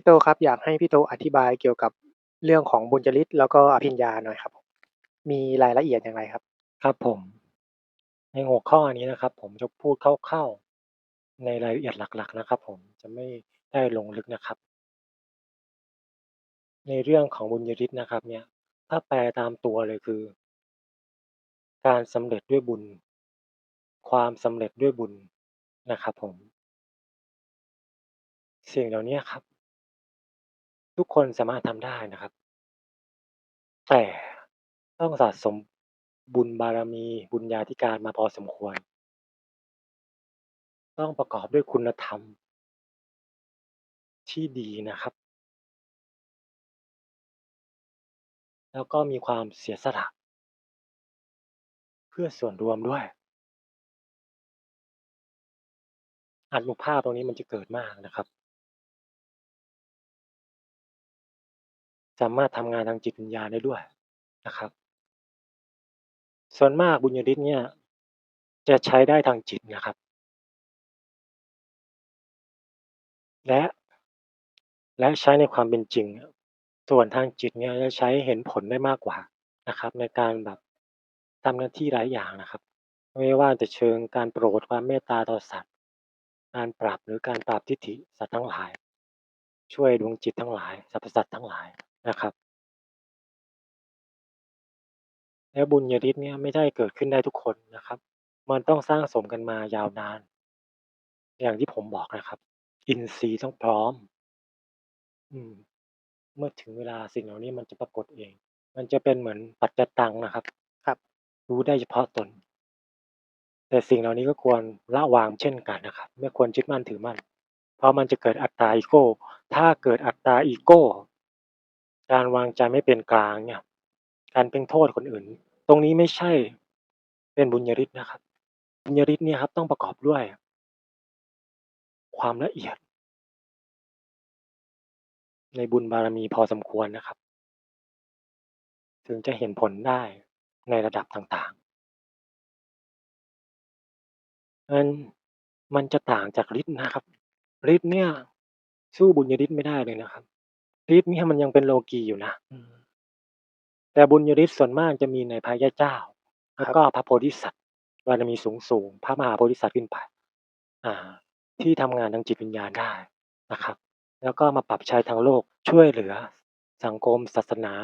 พี่โตครับ อยากให้พี่โตอธิบายเกี่ยวกับเรื่องของบุญยฤทธิ์แล้วก็อภิญญาหน่อยครับผมมีรายละเอียดอย่างไรครับ?ครับผม ในหัวข้อนี้นะครับ ผมจะพูดคร่าวๆในรายละเอียดหลัก ๆ นะครับ ผมจะไม่ได้ลงลึกนะครับ ในเรื่องของบุญยฤทธิ์นะครับ เนี่ย ถ้าแปลตามตัวเลยคือ การสำเร็จด้วยบุญ ความสำเร็จด้วยบุญนะครับ ผม สิ่งเหล่านี้ครับ ทุกคนสามารถทำได้นะครับ แต่ต้องสะสมบุญบารมี บุญญาธิการมาพอสมควร ต้องประกอบด้วยคุณธรรมที่ดีนะครับ แล้วก็มีความเสียสละเพื่อส่วนรวมด้วยอานุภาพตรงนี้มันจะเกิดมากนะครับ สามารถทำงานทางจิตวิญญาณได้ด้วยนะครับ ส่วนมากบุญยฤทธิ์เนี่ยจะใช้ได้ทางจิตนะครับ และและใช้ในความเป็นจริง ส่วนทางจิตเนี่ยจะใช้เห็นผลได้มากกว่านะครับ ในการแบบทำหน้าที่หลายอย่างนะครับ ไม่ว่าจะเชิงการโปรดความเมตตาต่อสัตว์การปรับหรือการปราบทิฏฐิสัตว์ทั้งหลาย ช่วยดวงจิตทั้งหลายสรรพสัตว์ทั้งหลาย นะครับ แล้วบุญยฤทธิ์เนี่ยไม่ได้เกิดขึ้นได้ทุกคนนะครับ มันต้องสร้างสมกันมายาวนาน อย่างที่ผมบอกนะครับ อินทรีย์ต้องพร้อม อืม เมื่อถึงเวลาสิ่งเหล่านี้มันจะปรากฏเอง มันจะเป็นเหมือนปัจจตังนะครับ ครับ รู้ได้เฉพาะตน แต่สิ่งเหล่านี้ก็ควรละวางเช่นกันนะครับ ไม่ควรยึดมั่นถือมั่น เพราะมันจะเกิดอัตตาอีโกถ้าเกิดอัตตาอีโก การวางใจไม่เป็นกลางเนี่ย การเพ่งโทษคนอื่น ตรงนี้ไม่ใช่เป็นบุญยฤทธิ์นะครับ บุญยฤทธิ์เนี่ยครับต้องประกอบด้วย ความละเอียด ในบุญบารมีพอสมควรนะครับ ถึงจะเห็นผลได้ในระดับต่างๆมันมันจะต่างจากฤทธิ์นะครับฤทธิ์เนี่ย สู้บุญยฤทธิ์ไม่ได้เลยนะครับ ฤทธิ์เนี่ยมันยังเป็นโลกีอยู่นะอืมแต่บุญยฤทธิ์ส่วนมากจะมีในพระยาเจ้า แล้วก็พระโพธิสัตว์บารมีสูงๆพระมหาโพธิสัตว์ขึ้นไปอ่า ที่ทำงานทางจิตวิญญาณได้นะครับ แล้วก็มาปรับใช้ทางโลกช่วยเหลือ สังคมศาสนา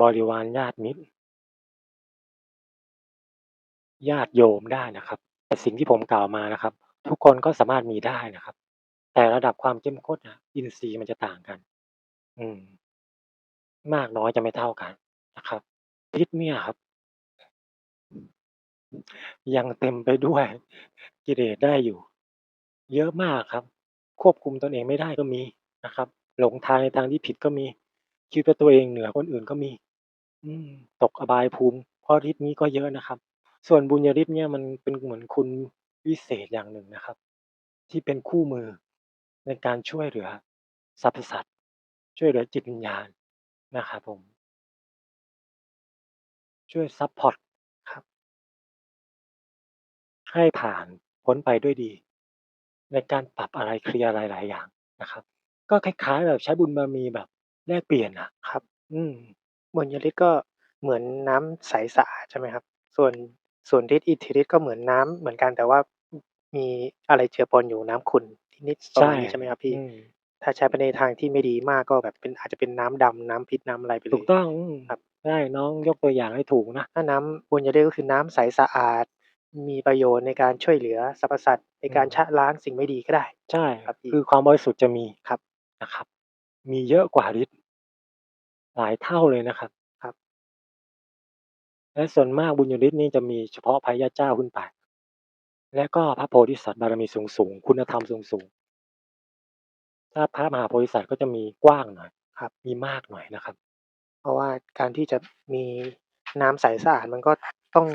บริวารญาติมิตร ญาติโยมได้นะครับ แต่สิ่งที่ผมกล่าวมานะครับ ทุกคนก็สามารถมีได้นะครับ แต่ระดับความเข้มข้นอะอินทรีย์มันจะต่างกัน อืม มากน้อยจะไม่เท่ากันนะครับฤทธิ์เนี่ยครับ ยังเต็มไปด้วย กิเลสได้อยู่ เยอะมากครับ ควบคุมตนเองไม่ได้ก็มีนะครับ หลงทางในทางที่ผิดก็มี คิดว่าตัวเองเหนือคนอื่นก็มี อืม ตกอบายภูมิเพราะฤทธิ์นี้ก็เยอะนะครับ ส่วนบุญยฤทธิ์เนี่ยมันเป็นเหมือนคุณวิเศษอย่างหนึ่งนะครับ ที่เป็นคู่มือในการช่วยเหลือสรรพสัตว ช่วยเหลือจิตวิญญาณนะครับผม ช่วยซัปพอร์ตครับ ให้ผ่านพ้นไปด้วยดี ในการปรับอะไรเคลียร์อะไรหลายอย่างนะครับ ก็คล้าย ๆ แบบใช้บุญบารมีแบบแลกเปลี่ยนอะครับ อืม บุญยฤทธิ์ก็เหมือนน้ำใสสะอาดใช่ไหมครับ?ส่วนส่วนฤทธิ์อิทธิฤทธิ์ก็เหมือนน้ำเหมือนกันแต่ว่ามีอะไรเจือปนอยู่น้ำขุ่นนิดๆปใระช่มาณนี้ใช่ไหมครับพี่?อืม ถ้าใช้ไปในทางที่ไม่ดีมากก็แบบเป็นอาจจะเป็นน้ำดำน้ำพิษน้ำอะไรไปเลถูกย ต้องอืมครับใช่น้องยกตัวอย่างให้ถูกนะ ถ้าน้ำบุญยฤทธิ์ก็คือน้ำใสสะอาด มีประโยชน์ในการช่วยเหลือสรรพสัตว์ในการอืมชะล้างสิ่งไม่ดีก็ได้ ใช่ ครับพี่ คือความบริสุทธิ์จะมีครับนะครับ มีเยอะกว่าฤทธิ์หลายเท่าเลยนะครับ ครับ และส่วนมากบุญยฤทธิ์นี่จะมีเฉพาะพระอริยเจ้าขึ้นไป และก็พระโพธิสัตว์บารมีสูงๆ คุณธรรมสูงๆ ถ้าพระมหาโพธิสัตว์ก็จะมีกว้างหน่อยครับ มีมากหน่อยนะครับ เพราะว่าการที่จะมีน้ำใสสะอาดมันก็ต้อง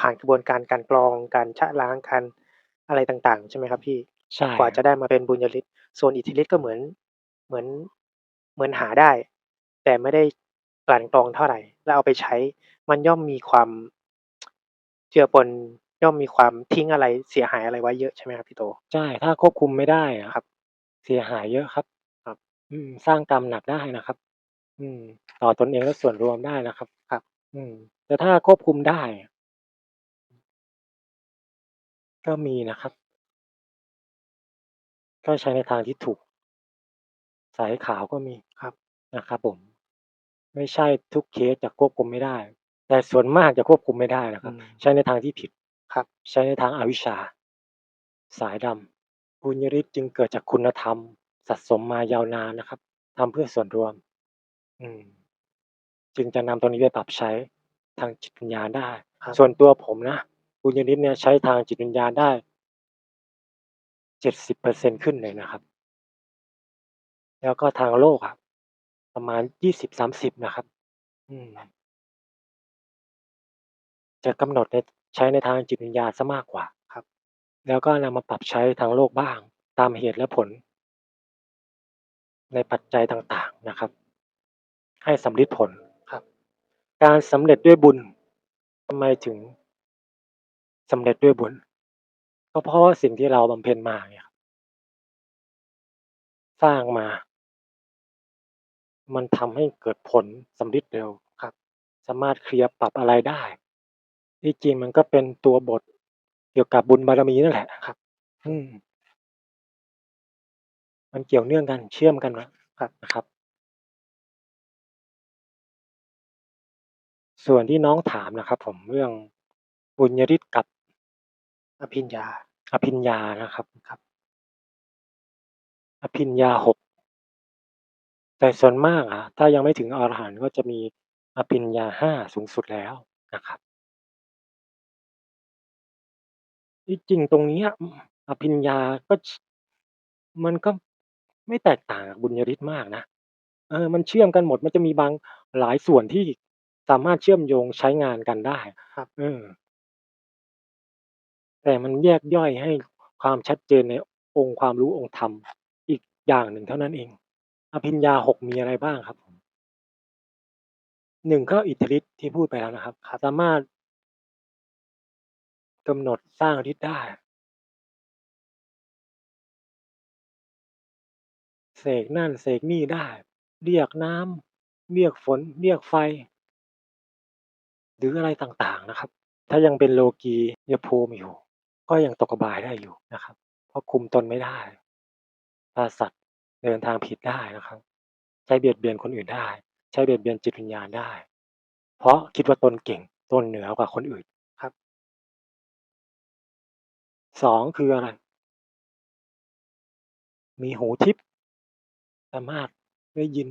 ผ่านกระบวนการกลั่นกรองการชะล้างการอะไรต่างๆ ใช่ไหมครับพี่?ใช่กว่าครจัะบได้มาเป็นบุญยฤทธิ์ส่วนอิทธิฤทธิ์ก็เหมือนเหมือนเหมือนหาได้ แต่ไม่ได้กลั่นกรองเท่าไรแล้วเอาไปใช้ มันย่อมมีความเจือปนย่อมมีความทิ้งอะไรเสียหายอะไรไว้เยอะใช่ไหมครับพี่โต?ใช่ถ้าควบคุมไม่ได้อะครับ เสียหายเยอะครับ ครับ อืม สร้างกรรมหนักได้นะครับ อืม ต่อตนเองและส่วนรวมได้นะครับ ครับ อืม แต่ถ้าควบคุมได้ ก็มีนะครับ ก็ใช้ในทางที่ถูก สายขาวก็มีครับ นะครับผม ไม่ใช่ทุกเคสจะควบคุมไม่ได้ แต่ส่วนมากจะควบคุมไม่ได้นะคอืรับ ม ใช้ในทางที่ผิด ครับ ใช้ในทางอวิชชา สายดำ บุญญาฤทธิ์จึงเกิดจากคุณธรรมสะสมมายาวนานนะครับทำเพื่อส่วนรวม อืม จึงจะนำตรงนี้ไปปรับใช้ทางจิตวิญญาณได้ ครับ ส่วนตัวผมนะบุญญาฤทธิ์เนี่ยใช้ทางจิตวิญญาณได้70%ขึ้นเลยนะครับ แล้วก็ทางโลกอะประมาณ20-30นะครับ อืม จะกำหนดในใช้ในทางจิตวิญญาณเสียมากกว่าครับ แล้วก็นำมาปรับใช้ทางโลกบ้าง ตามเหตุและผล ในปัจจัยต่างๆนะครับ ให้สำฤทธิ์ผลครับ การสำเร็จด้วยบุญทำไมถึงสำเร็จด้วยบุญ ก็เพราะว่าสิ่งที่เราบำเพ็ญมาไงครับสร้างมา มันทำให้เกิดผลสำฤทธิ์เร็วครับ สามารถเคลียร์ปรับอะไรได้ที่จริงมันก็เป็นตัวบท กี่ยวกับบุญบารมีนั่นแหละครับ อืม มันเกี่ยวเนื่องกันเชื่อมกันนะครับนะครับ ส่วนที่น้องถามนะครับ ผมเรื่องบุญญาฤทธิ์กับอภิญญา อภิญญานะครับครับ อภิญญา6แต่ส่วนมากอะถ้ายังไม่ถึงอรหันต์ก็จะมีอภิญญา5สูงสุดแล้วนะครับ ที่จริงตรงเนี้ยอืมอภิญญาก็ ช มันก็ไม่แตกต่างกับบุญญาฤทธิ์มากนะ เออ มันเชื่อมกันหมด มันจะมีบาง หลายส่วนที่สามารถเชื่อมโยงใช้งานกันได้ ครับ เออ แต่มันแยกย่อยให้ความชัดเจนในองค์ความรู้ องค์ธรรม อีกอย่างหนึ่งเท่านั้นเอง อภิญญา 6 มีอะไรบ้างครับผม?1 ก็อิทธิฤทธิ์ที่พูดไปแล้วนะครับสามารถ กำหนดสร้างฤทธิ์ได้ เสกนั่นเสกนี่ได้ เรียกน้ำเรียกฝน เรียกไฟ หรืออะไรต่างๆนะครับ ถ้ายังเป็นโลกียภูมิอยู่ ก็ยังตกบายได้อยู่นะครับ เพราะคุมตนไม่ได้ฆ่าสัตว์เดินทางผิดได้นะครับ ใช้เบียดเบียนคนอื่นได้ ใช้เบียดเบียนจิตวิญญาณได้ เพราะคิดว่าตนเก่งตนเหนือกว่าคนอื่น ครับ2คืออะไร?มีหูทิพย์สามารถได้ยิน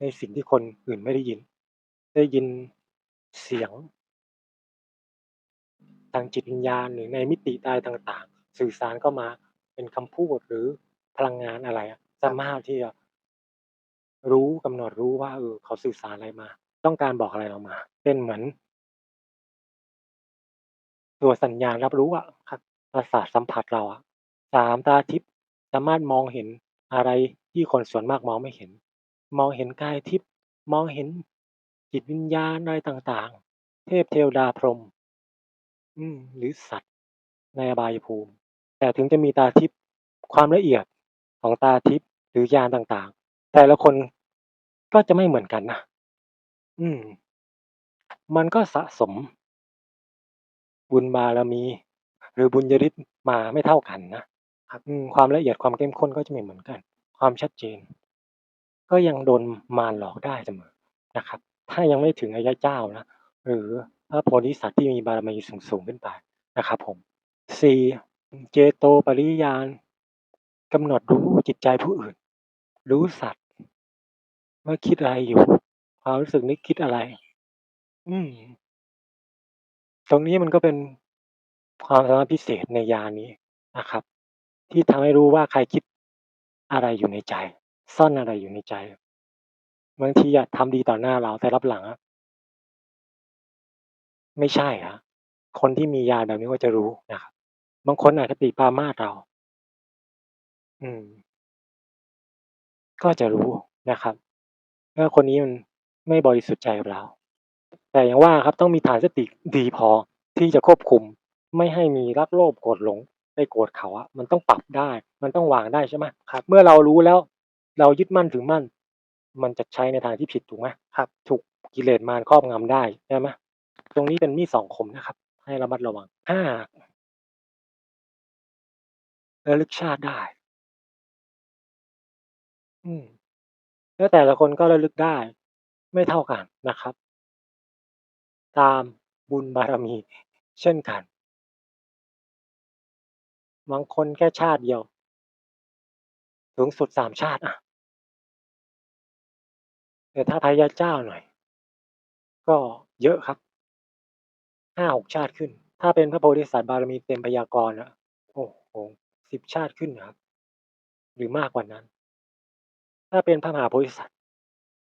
ในสิ่งที่คนอื่นไม่ได้ยิน ได้ยินเสียง ทางจิตวิญญาณหรือในมิติใดต่าง ๆ สื่อสารเข้ามาเป็นคำพูดหรือพลังงานอะไรสามารถที่จะรู้กำหนดรู้ว่าเออเขาสื่อสารอะไรมา ต้องการบอกอะไรเรามาเป็นเหมือน ตัวสัญญาณรับรู้อะครับประสาทสัมผัสเราอะ3ตาทิพย์สามารถมองเห็นอะไรที่คนส่วนมากมองไม่เห็น มองเห็นกายทิพย์มองเห็นจิตวิญญาณอะไรต่างๆ เทพเทวดาพรหมอืม หรือสัตว์ ในอบายภูมิ แต่ถึงจะมีตาทิพย์ความละเอียดของตาทิพย์หรือญาณต่างๆ แต่ละคนก็จะไม่เหมือนกันนะอืม มันก็สะสม บุญบารมี หรือบุญญาฤทธิ์มาไม่เท่ากันนะครับอืมความละเอียดความเข้มข้นก็จะไม่เหมือนกัน ความชัดเจน ก็ยังโดนมารหลอกได้เสมอนะครับ ถ้ายังไม่ถึงอริยเจ้านะหรือพระโพธิสัตว์ที่มีบารมีสูงๆขึ้นไปนะครับผม4เจโตปริยญาณกำหนดรู้จิตใจผู้อื่น รู้สัตว์ว่าคิดอะไรอยู่ ความรู้สึกนึกคิดอะไร อืม ตรงนี้มันก็เป็นความสามารถพิเศษในญานี้นะครับ ที่ทำให้รู้ว่าใครคิดอะไรอยู่ในใจ ซ่อนอะไรอยู่ในใจบางทีอะทำดีต่อหน้าเราแต่ลับหลังอะไม่ใช่อะคนที่มีญาแบบนี้ก็จะรู้นะครับบางคนอคติปามาสเรา อืม ก็จะรู้นะครับว่าคนนี้มันไม่บริสุทธิ์ใจกับเรา แต่อย่างว่าครับต้องมีฐานสติดีพอที่จะควบคุม ไม่ให้มีรักโลภโกรธหลงไปโกรธเขาอะมันต้องปรับได้ มันต้องวางได้ใช่ไหมครับ เมื่อเรารู้แล้ว เรายึดมั่นถือมั่น มันจะใช้ในทางที่ผิดถูกไหมครับถูกกิเลสมารครอบงำได้ใช่ไหมตรงนี้เป็นมีดสองคมนะครับ ให้ระมัดระวังห้าระลึกชาติได้ อืมแล้วแต่ละคนก็ระลึกได้ ไม่เท่ากันนะครับ ตามบุญบารมีเช่นกัน บางคนแค่ชาติเดียวสูงสุดสามชาติอะแต่ถ้าพระยาเจ้าหน่อย ก็เยอะครับห้าหกชาติขึ้น ถ้าเป็นพระโพธิสัตว์บารมีเต็มพยากรณ์อะโอ้โหสิบชาติขึ้นนะครับ หรือมากกว่านั้น ถ้าเป็นพระมหาโพธิสัตว์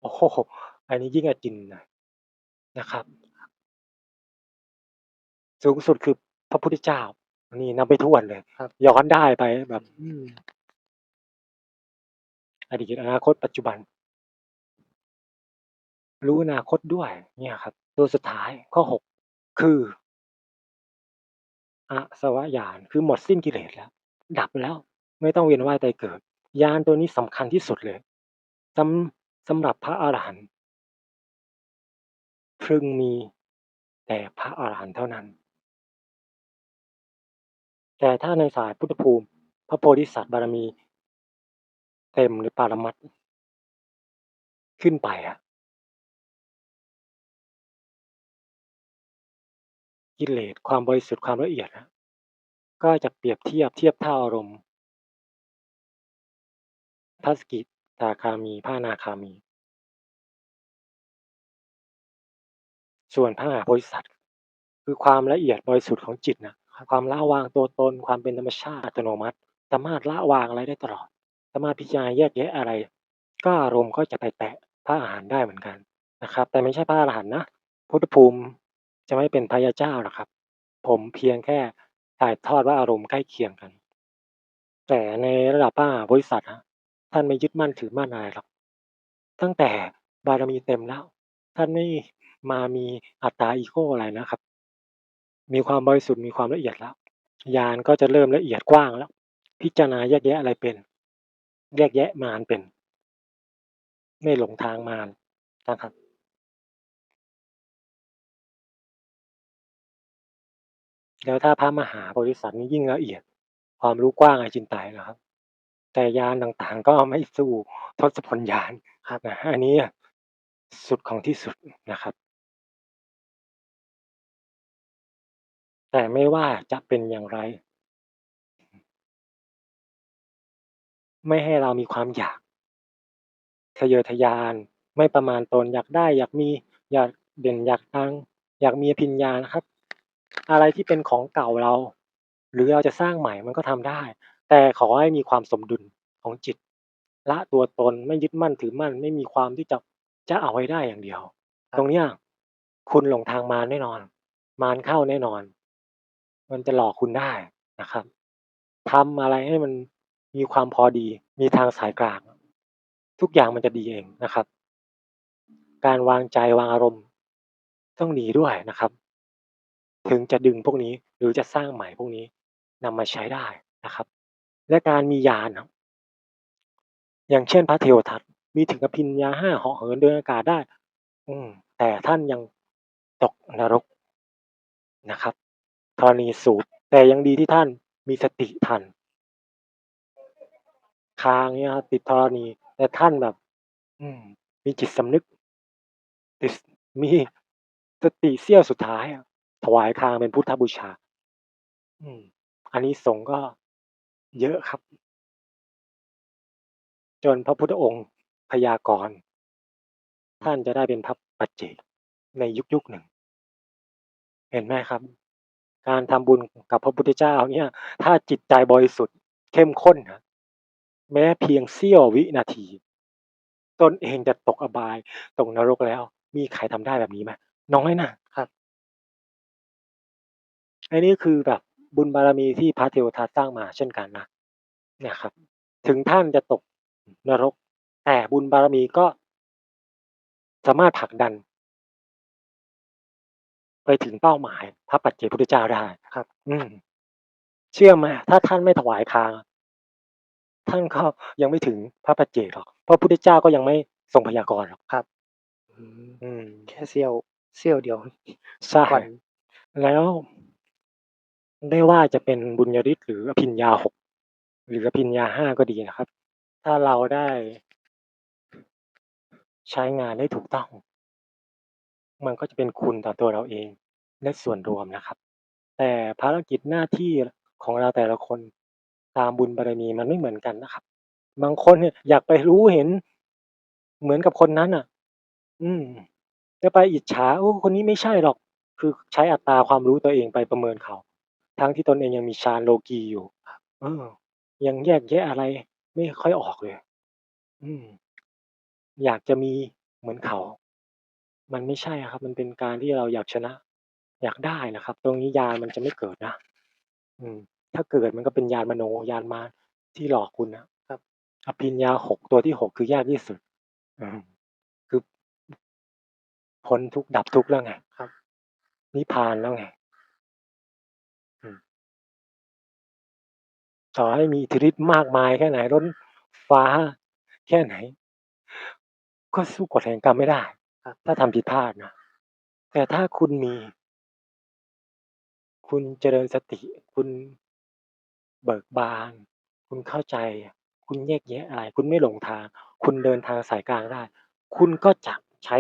โอ้โฮอันนี้ยิ่งกว่าจินนะนะครับ สูงสุดคือพระพุทธเจ้า นี่นับไม่ถ้วนเลยครับ ย้อนได้ไปแบบอืมอดีตอนาคตปัจจุบัน รู้อนาคตด้วย เนี่ยครับ ตัวสุดท้ายข้อหกคืออาสวะญาณคือหมดสิ้นกิเลสแล้ว ดับแล้ว ไม่ต้องเวียนว่ายตายเกิดญาณตัวนี้สำคัญที่สุดเลยสำสำหรับพระอรหันต์พึงมีแต่พระอรหันต์เท่านั้น แต่ถ้าในสายพุทธภูมิ พระโพธิสัตว์บารมี เต็มหรือปารมัตขึ้นไปอะกิเลสความบริสุทธิ์ความละเอียดอะก็จะเปรียบเทียบเทียบเท่าอารมณ์พระสกิทาคามีพระอนาคามี ส่วนพระมหาโพธิสัตว์คือความละเอียดบริสุทธิ์ของจิตนะ ความละวางตัวตน ความเป็นธรรมชาติอัตโนมัติ สามารถละวางอะไรได้ตลอด สามารถพิจารณาแยกแยะอะไร ก็อารมณ์ก็จะไปแตะพระอรหันต์ได้เหมือนกันนะครับ แต่ไม่ใช่พระอรหันต์นะพุทธภูมิจะไม่เป็นพระยาเจ้าหรอกครับ ผมเพียงแค่ถ่ายทอดว่าอารมณ์ใกล้เคียงกัน แต่ในระดับพระมหาโพธิสัตว์นะท่านไม่ยึดมั่นถือมั่นอะไรหรอกตั้งแต่บารมีเต็มแล้ว ท่านไม่มามีอัตตาอีโก้อะไรนะครับ มีความบริสุทธิ์มีความละเอียดแล้วญาณก็จะเริ่มละเอียดกว้างแล้ว พิจารณาแยกแยะอะไรเป็น แยกแยะมารเป็น ไม่หลงทางมารนะครับแล้วถ้าพระมหาโพธิสัตว์นี่ยิ่งละเอียด ความรู้กว้างอจินไตยนะครับ แต่ญาณต่างๆก็ไม่สู้ทศพลญาณครับนะอันนี้สุดของที่สุดนะครับ แต่ไม่ว่าจะเป็นอย่างไร ไม่ให้เรามีความอยากทะเยอทะยาน ไม่ประมาณตนอยากได้ อยากมีอยากเด่นอยากดัง อยากมีอภิญญานะครับ อะไรที่เป็นของเก่าเรา หรือเราจะสร้างใหม่มันก็ทำได้ แต่ขอให้มีความสมดุลของจิต ละตัวตนไม่ยึดมั่นถือมั่น ไม่มีความที่จะจะเอาให้ได้อย่างเดียว ตรงเนี้ยคุณหลงทางมารแน่นอน มารเข้าแน่นอน มันจะหลอกคุณได้นะครับทำอะไรให้มันมีความพอดี มีทางสายกลาง ทุกอย่างมันจะดีเองนะครับ การวางใจวางอารมณ์ ต้องดีด้วยนะครับ ถึงจะดึงพวกนี้หรือจะสร้างใหม่พวกนี้นำมาใช้ได้นะครับ และการมีญาณครับอย่างเช่นพระเทวทัตมีถึงอภิญญา5เหาะเหินเดินอากาศได้ อืมแต่ท่านยังตกนรกนะครับ ธรณีสูบแต่ยังดีที่ท่านมีสติทันคางเนี่ยครับติดธรณีแต่ท่านแบบ อืม มีจิตสำนึกติดมีสติเสี้ยวสุดท้ายถวายคางเป็นพุทธบูชา อืมอานิสงส์ก็เยอะครับ จนพระพุทธองค์พยากรณ์ท่านจะได้เป็นพระปัจเจกในยุคยุคหนึ่ง เห็นไหมครับ การทำบุญกับพระพุทธเจ้าเนี่ย ถ้าจิตใจบริสุทธิ์เข้มข้นนะแม้เพียงเสี้ยววินาที ตนเองจะตกอบายตกนรกแล้ว มีใครทำได้แบบนี้ไหม?น้อยนะครับอันนี้คือแบบบุญบารมีที่พระเทวทัตสร้างมาเช่นกันนะเนี่ยครับ ถึงท่านจะตกนรก แต่บุญบารมีก็สามารถผลักดัน ไปถึงเป้าหมายพระปัจเจกพุทธเจ้าได้ครับ อืม เชื่อไหมถ้าท่านไม่ถวายคางท่านก็ยังไม่ถึงพระปัจเจกหรอกเพราะพุทธเจ้าก็ยังไม่ทรงพยากรณ์หรอกครับ อืมอืมแค่เสี้ยวเสี้ยวเดียวใช่ก่อนแล้วไม่ว่าจะเป็นบุญญาฤทธิ์หรืออภิญญา6หรืออภิญญา5ก็ดีนะครับ ถ้าเราได้ใช้งานได้ถูกต้อง มันก็จะเป็นคุณต่อตัวเราเอง และส่วนรวมนะครับ แต่ภารกิจหน้าที่ของเราแต่ละคนตามบุญบารมีมันไม่เหมือนกันนะครับ บางคนเนี่ยอยากไปรู้เห็น เหมือนกับคนนั้นน่ะ อืมจะไปอิจฉาโอ้คนนี้ไม่ใช่หรอก คือใช้อัตราความรู้ตัวเองไปประเมินเขา ทั้งที่ตนเองยังมีฌานโลกีอยู่ เออ ยังแยกแยะอะไร ไม่ค่อยออกเลย อืม อยากจะมีเหมือนเขา มันไม่ใช่อะครับ มันเป็นการที่เราอยากชนะ อยากได้นะครับ ตรงนี้ญาณมันจะไม่เกิดนะ อืม ถ้าเกิดมันก็เป็นญาณมโนญาณมารที่หลอกคุณนะครับ อภิญญา6ตัวที่6คือยากที่สุดอืมคือพ้นทุกข์ดับทุกข์แล้วไงครับนิพพานแล้วไงต่อให้มีอิทธิฤทธิ์มากมายแค่ไหนล้นฟ้าแค่ไหน ก็สู้กฎแห่งกรรมไม่ได้ ครับ ถ้าทำผิดพลาดนะ แต่ถ้าคุณมี คุณเจริญสติ คุณเบิกบาน คุณเข้าใจ คุณแยกแยะอะไร คุณไม่หลงทาง คุณเดินทางสายกลางได้ คุณก็จะใช้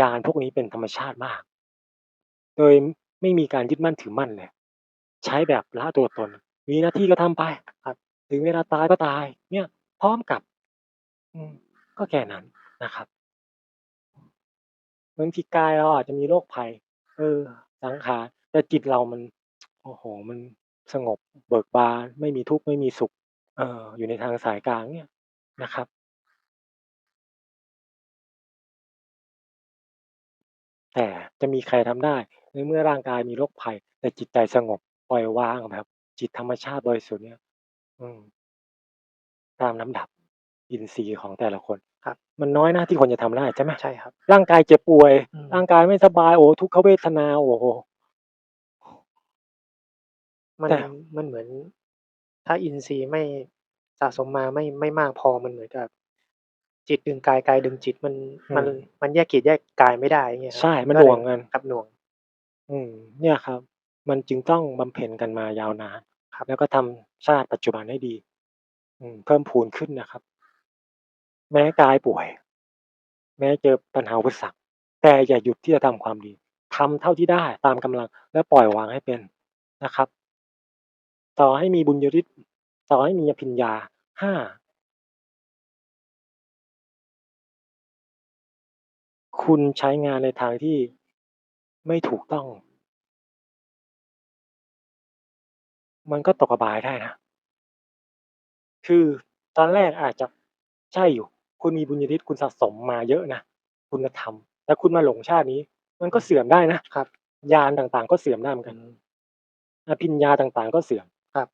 ญาณพวกนี้เป็นธรรมชาติมาก โดยไม่มีการยึดมั่นถือมั่นเลย ใช้แบบละตัวตน มีหน้าที่ก็ทำไปครับ ถึงเวลาตายก็ตาย เนี่ย พร้อมกับ อืม ก็แค่นั้นนะครับ บางทีกายเราอาจจะมีโรคภัย เออ สังขารแต่จิตเรามัน โอ้โฮมันสงบเบิกบานไม่มีทุกข์ไม่มีสุข เอออยู่ในทางสายกลางเนี่ยนะครับ แต่จะมีใครทำได้ในเมื่อร่างกายมีโรคภัย แต่จิตใจสงบปล่อยวางแบบ จิตธรรมชาติบริสุทธิ์เนี่ย อืมตามลำดับอินทรีย์ของแต่ละคน ครับ มันน้อยนะที่คนจะทำได้ใช่ไหม?ใช่ครับ ร่างกายเจ็บป่วย อืม ร่างกายไม่สบายโอ้ทุกขเวทนาโอ้โฮมันแต่ มันเหมือน ถ้าอินทรีย์ไม่สะสมมาไม่ไม่มากพอมันเหมือนกับ จิตดึงกายกายดึงจิตมันอืมันม มันแยกจิตแยกกายไม่ได้อย่างเงี้ยครัใช่มันก็หเลน่วยงกันครับหน่วงอืม เนี่ยครับ มันจึงต้องบำเพ็ญกันมายาวนาน ครับ แล้วก็ทำชาติปัจจุบันให้ดี อืม เพิ่มพูนขึ้นนะครับ แม้กายป่วย แม้เจอปัญหาอุปสรรคแต่อย่าหยุดที่จะทำความดีทำเท่าที่ได้ตามกำลังและปล่อยวางให้เป็นนะครับ ต่อให้มีบุญญาฤทธิ์ต่อให้มีอภิญญา5คุณใช้งานในทางที่ไม่ถูกต้อง มันก็ตกบายได้นะ คือตอนแรกอาจจะใช่อยู่ คุณมีบุญญาฤทธิ์คุณสะสมมาเยอะนะคุณธรรมแต่คุณมาหลงชาตินี้ มันก็เสื่อมได้นะครับญาณต่างๆ ก็เสื่อมได้เหมือนกันอภิญญาต่างๆ ก็เสื่อมครับ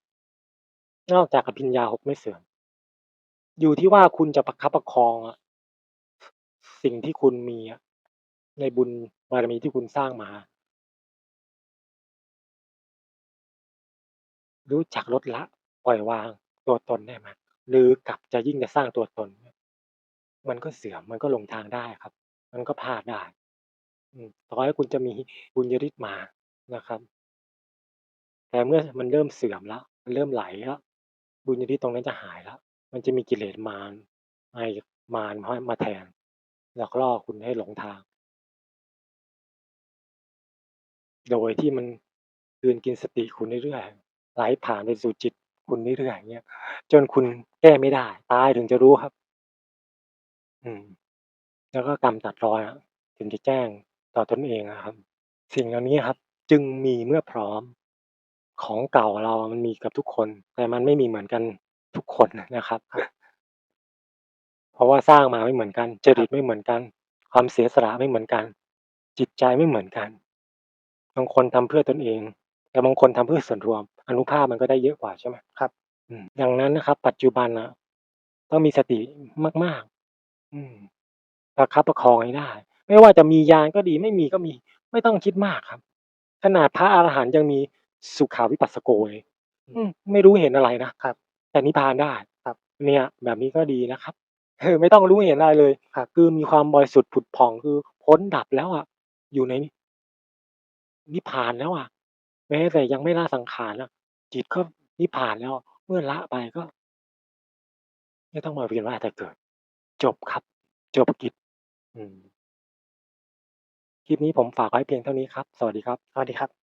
นอกจากอภิญญา6ไม่เสื่อม อยู่ที่ว่าคุณจะประคับประคองอะสิ่งที่คุณมีอะในบุญบารมีที่คุณสร้างมา รู้จักลดละ ปล่อยวางตัวตนได้ไหม?หรือกลับจะยิ่งจะสร้างตัวตน มันก็เสื่อม มันก็หลงทางได้ครับ มันก็พลาดได้ อืม ต่อให้คุณจะมีบุญญาฤทธิ์มานะครับ แต่เมื่อมันเริ่มเสื่อมแล้ว มันเริ่มไหลแล้ว บุญญาฤทธิ์ตรงนั้นจะหายแล้ว มันจะมีกิเลสมารไอ้มารมามาแทน หลอกล่อคุณให้หลงทาง โดยที่มันกลืนกินสติคุณเรื่อยๆไหลผ่านไปสู่จิตคุณเรื่อยๆอย่างเงี้ย จนคุณแก้ไม่ได้ ตายถึงจะรู้ครับ อืม แล้วก็กรรมตัดรอนอะ ถึงจะแจ้งต่อตนเองอะครับ สิ่งเหล่านี้ครับ จึงมีเมื่อพร้อม ของเก่าเราอะมันมีกับทุกคน แต่มันไม่มีเหมือนกันทุกคนนะครับ เพราะว่าสร้างมาไม่เหมือนกันจริตไม่เหมือนกัน ความเสียสละไม่เหมือนกัน จิตใจไม่เหมือนกัน บางคนทำเพื่อตนเอง แต่บางคนทำเพื่อส่วนรวม อานุภาพมันก็ได้เยอะกว่า ใช่ไหม?ครับ อืม ดังนั้นนะครับ ปัจจุบันน่ะ ต้องมีสติมาก ๆ อืม ประคับประคองให้ได้ ไม่ว่าจะมีญาณก็ดี ไม่มีก็มี ไม่ต้องคิดมากครับ ขนาดพระอรหันต์ยังมีสุขาวิปัสสโกเลย อืม ไม่รู้เห็นอะไรนะ ครับ แต่นิพพานได้ ครับ เนี่ย แบบนี้ก็ดีนะครับ เออ ไม่ต้องรู้เห็นอะไรเลย ครับ คือมีความบริสุทธิ์ผุดผ่อง คือพ้นดับแล้วอะ อยู่ใน นิพพานแล้วอะ แม้แต่ยังไม่ละสังขารอะ จิตก็นิพพานแล้ว เมื่อละไปก็ ไม่ต้องมาเวียนว่ายตายเกิด จบครับ จบกิจ อืม คลิปนี้ผมฝากไว้เพียงเท่านี้ครับ สวัสดีครับ สวัสดีครับ